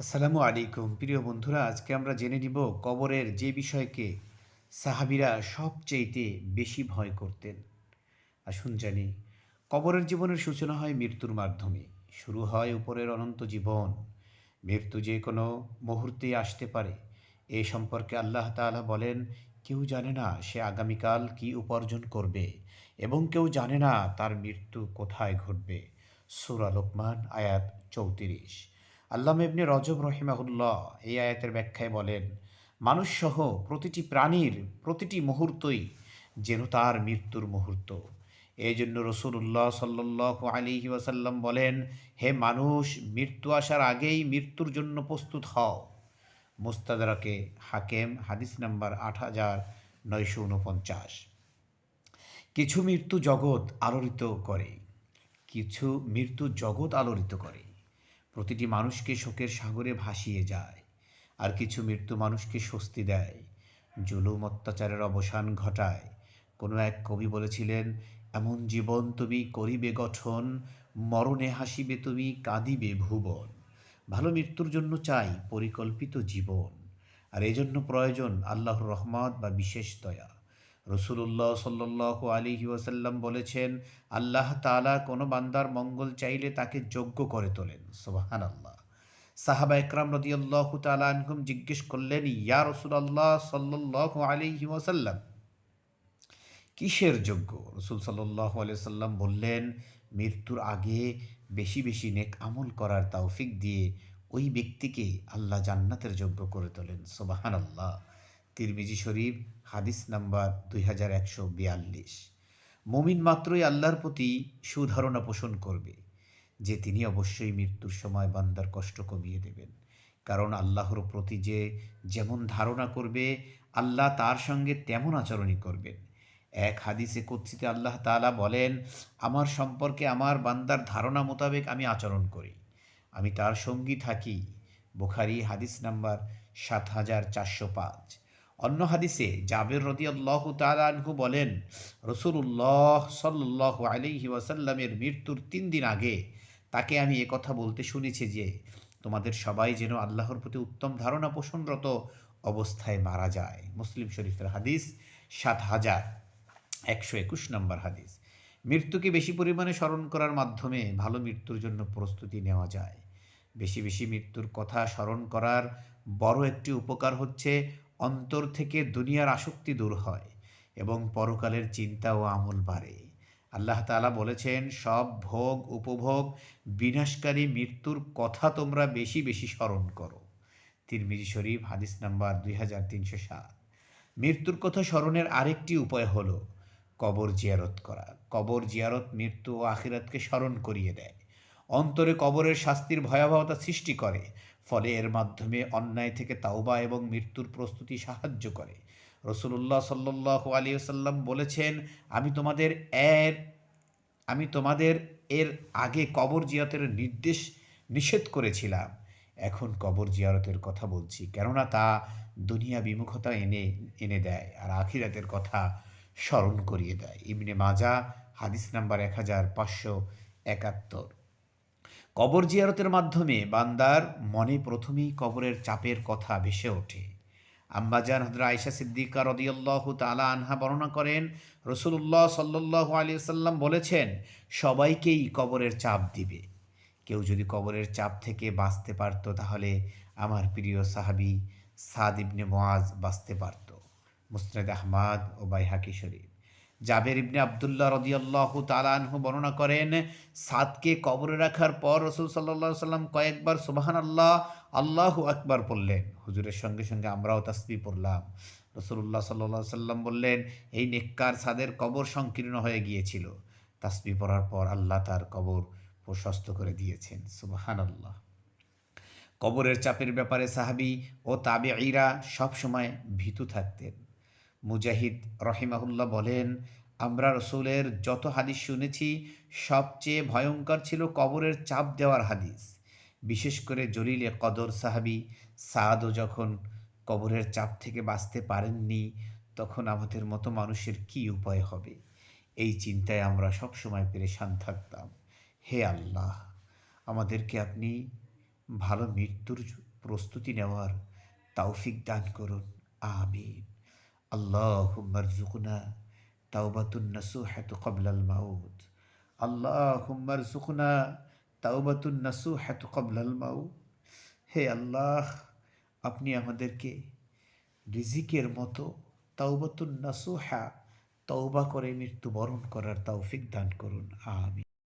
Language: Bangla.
আসসালামু আলাইকুম। প্রিয় বন্ধুরা, আজকে আমরা জেনে নিব কবরের যে বিষয়কে সাহাবিরা সবচেয়েতে বেশি ভয় করতেন। আসুন জানি, কবরের জীবনের সূচনা হয় মৃত্যুর মাধ্যমে। শুরু হয় উপরের অনন্ত জীবন। মৃত্যু যে কোনো মুহূর্তেই আসতে পারে। এ সম্পর্কে আল্লাহ তাআলা বলেন, কেউ জানে না সে আগামীকাল কি উপার্জন করবে এবং কেউ জানে না তার মৃত্যু কোথায় ঘটবে। সূরা লোকমান, আয়াত চৌত্রিশ। আল্লামা ইবনে রজব রহিমাহুল্লাহ এই আয়াতের ব্যাখ্যায় বলেন, মানুষসহ প্রতিটি প্রাণীর প্রতিটি মুহূর্তই যেন তার মৃত্যুর মুহূর্ত। এই জন্য রসুল্লাহ সাল্লাহ আলী ওয়াসাল্লাম বলেন, হে মানুষ, মৃত্যু আসার আগেই মৃত্যুর জন্য প্রস্তুত হও। মুস্তাদারাকে হাকেম, হাদিস নাম্বার আট হাজার নয়শো উনপঞ্চাশ। কিছু মৃত্যু জগৎ আলোড়িত করে, কিছু মৃত্যু জগৎ আলোড়িত করে। প্রতিটি মানুষকে শোকের সাগরে ভাসিয়ে যায়, আর কিছু মৃত্যু মানুষকে স্বস্তি দেয়। জুলুম অত্যাচারের অবসান ঘটায়। কোনো এক কবি বলেছিলেন, এমন জীবন তুমি করিবে গঠন, মরণে হাসিবে তুমি কাঁদিবে ভুবন। ভালো মৃত্যুর জন্য চাই পরিকল্পিত জীবন, আর এজন্য প্রয়োজন আল্লাহর রহমত বা বিশেষ দয়া। রসুল্লাহ সাল্লাহ আলী ওয়াসাল্লাম বলেছেন, আল্লাহ তালা কোনো বান্দার মঙ্গল চাইলে তাকে যোগ্য করে তোলেন। সোবাহান আল্লাহ সাহাবা একরাম রদিয়াল্লাহ তালা জিজ্ঞেস করলেন, ইয়া রসুলাল্লাহ সাল্লাহ আলী ওয়াসাল্লাম, কিসের যোগ্য? রসুল সাল্লাহ সাল্লাম বললেন, মৃত্যুর আগে বেশি বেশি নেক আমল করার তৌফিক দিয়ে ওই ব্যক্তিকে আল্লাহ জান্নাতের যোগ্য করে তোলেন। সোবাহান আল্লাহ তিরমিজি শরীফ, হাদিস নাম্বার দুই হাজার একশো বিয়াল্লিশ। মমিন মাত্রই আল্লাহর প্রতি সুধারণা পোষণ করবে, যে তিনি অবশ্যই মৃত্যুর সময় বান্দার কষ্ট কমিয়ে দেবেন। কারণ আল্লাহর প্রতি যে যেমন ধারণা করবে, আল্লাহ তার সঙ্গে তেমন আচরণই করবেন। এক হাদিসে কুৎসিতে আল্লাহ তাআলা বলেন, আমার সম্পর্কে আমার বান্দার ধারণা মোতাবেক আমি আচরণ করি। আমি তার সঙ্গী থাকি। বুখারি হাদিস নাম্বার সাত হাজার চারশো পাঁচ। অন্য হাদিসে জাবের রদিয়াল্লাহ তালানহু বলেন রসুল্লাহ সাল্লাহ আলিহি ওয়াসাল্লামের মৃত্যুর তিন দিন আগে তাকে আমি কথা বলতে শুনেছি যে, তোমাদের সবাই যেন আল্লাহর প্রতি উত্তম ধারণা পোষণরত অবস্থায় মারা যায়। মুসলিম শরীফের হাদিস সাত হাজার একশো একুশ নম্বর হাদিস। মৃত্যুকে বেশি পরিমাণে স্মরণ করার মাধ্যমে ভালো মৃত্যুর জন্য প্রস্তুতি নেওয়া যায়। বেশি বেশি মৃত্যুর কথা স্মরণ করার বড় একটি উপকার হচ্ছে অন্তর থেকে দুনিয়ার আসক্তি দূর হয় এবং পরকালের চিন্তা ও আমল বাড়ে। আল্লাহ তালা বলেছেন, সব ভোগ, উপভোগ, বিনাশকারী মৃত্যুর কথা তোমরা বেশি বেশি স্মরণ করো। তিরমিজি শরীফ, হাদিস নাম্বার দুই হাজার তিনশো সাত। মৃত্যুর কথা স্মরণের আরেকটি উপায় হলো, কবর জিয়ারত করা। কবর জিয়ারত মৃত্যু ও আখিরাতকে স্মরণ করিয়ে দেয়। অন্তরে কবরের শাস্তির ভয়াবহতা সৃষ্টি করে, ফলে এর মাধ্যমে অন্যায় থেকে তাওবা এবং মৃত্যুর প্রস্তুতি সাহায্য করে। রসুল্লাহ সাল্লাহ আলিয়াল্লাম বলেছেন, আমি তোমাদের এর, আমি তোমাদের এর আগে কবর জিয়াতের নির্দেশ নিষেধ করেছিলাম। এখন কবর জিয়ারতের কথা বলছি। কেননা তা দুনিয়া বিমুখতা এনে এনে দেয় আর আখিরাতের কথা স্মরণ করিয়ে দেয়। ইবনে মাজা হাদিস নাম্বার এক হাজার পাঁচশো একাত্তর। কবর জিয়ারতের মাধ্যমে বান্দার মনে প্রথমেই কবরের চাপের কথা ভেসে ওঠে। আম্বাজান হজরা আয়সা সিদ্দিকা রদিয়াল্লাহ তালা আনহা বর্ণনা করেন রসুল্লাহ সাল্লাহ আলী সাল্লাম বলেছেন, সবাইকেই কবরের চাপ দিবে। কেউ যদি কবরের চাপ থেকে বাঁচতে পারত তাহলে আমার প্রিয় সাহাবি সাদ ইবনে মোয়াজ বাঁচতে পারত। মুসনাদ আহমাদ ও বাইহাকি শরীফ। জাবের ইবনে আবদুল্লাহ রদিয়াল্লাহ তালানহু বর্ণনা করেন, সাদকে কবরে রাখার পর রসুল সাল্লা সাল্লাম কয়েকবার সুবাহান আল্লাহ আল্লাহ আকবার পড়লেন হুজুরের সঙ্গে সঙ্গে আমরাও তাসবি পড়লাম। রসুল্লাহ সাল্লা সাল্লাম বললেন, এই নেককার সাদের কবর সংকীর্ণ হয়ে গিয়েছিল। তাসবি পড়ার পর আল্লাহ তার কবর প্রশস্ত করে দিয়েছেন। সুবাহান আল্লাহ কবরের চাপের ব্যাপারে সাহাবি ও তাবে ইরা সবসময় ভীতু থাকতেন। মুজাহিদ রহিমাহুল্লাহ বলেন, আমরা রসুলের যত হাদিস শুনেছি, সবচেয়ে ভয়ঙ্কর ছিল কবরের চাপ দেওয়ার হাদিস। বিশেষ করে জলিলে কদর সাহাবি সাদও যখন কবরের চাপ থেকে বাঁচতে পারেননি, তখন আমাদের মতো মানুষের কি উপায় হবে? এই চিন্তায় আমরা সবসময় পেরেশান থাকতাম। হে আল্লাহ, আমাদেরকে আপনি ভালো মৃত্যুর প্রস্তুতি নেওয়ার তাওফিক দান করুন। আমিন। আল্লাহ মারজুকনা তাওবাতুন নাসুহাত কবলাল মাউত। আল্লাহ মারজুকনা তাওবাতুন নাসুহাত কবলাল মাউত। হে আল্লাহ, আপনি আমাদেরকে রিজিকের মতো তাওবাতুন নাসুহা, তওবা করে মৃত্যুবরণ করার তৌফিক দান করুন। আমিন।